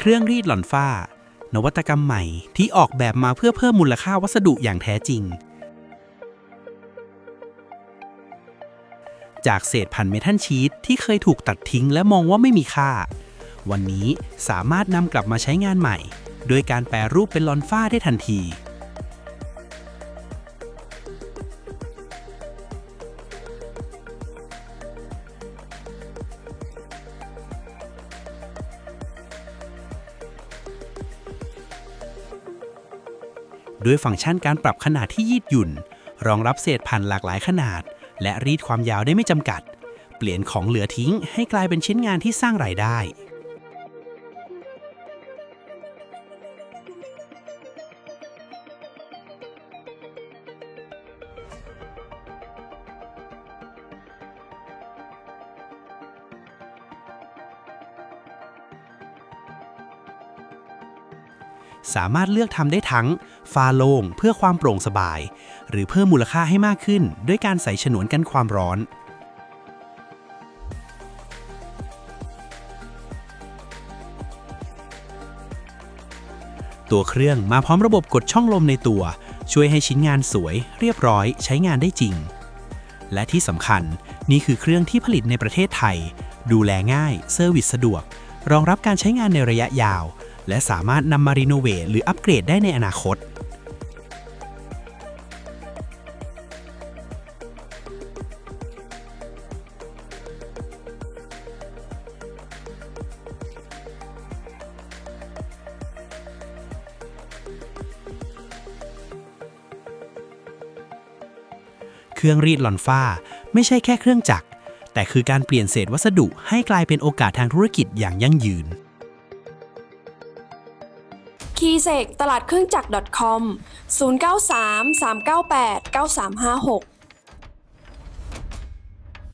เครื่องรีดหลอนฝ้า นวัตกรรมใหม่ที่ออกแบบมาเพื่อเพิ่มมูลค่าวัสดุอย่างแท้จริง จากเศษพันเมทัลชีตที่เคยถูกตัดทิ้งและมองว่าไม่มีค่า วันนี้สามารถนำกลับมาใช้งานใหม่ โดยการแปรรูปเป็นลอนฝ้าได้ทันที ด้วยฟังก์ชันการปรับขนาดที่ยืดหยุ่น รองรับเศษพันหลากหลายขนาด และรีดความยาวได้ไม่จำกัด เปลี่ยนของเหลือทิ้งให้กลายเป็นชิ้นงานที่สร้างรายได้ สามารถเลือกทำได้ทั้งฟาโลงเพื่อความโปร่งสบาย หรือเพิ่มมูลค่าให้มากขึ้น ด้วยการใส่ฉนวนกันความร้อน ตัวเครื่องมาพร้อมระบบกดช่องลมในตัว ช่วยให้ชิ้นงานสวย เรียบร้อย ใช้งานได้จริง และที่สำคัญนี่คือเครื่องที่ผลิตในประเทศไทย ดูแลง่าย เซอร์วิสสะดวก รองรับการใช้งานในระยะยาว และสามารถนำมารีโนเวทหรืออัปเกรดได้ในอนาคต เครื่องรีดหลอนฝ้าไม่ใช่แค่เครื่องจักรแต่คือการเปลี่ยนเศษวัสดุให้กลายเป็นโอกาสทางธุรกิจอย่างยั่งยืน คีเซกตลาดเครื่องจักร .com 093 398 9356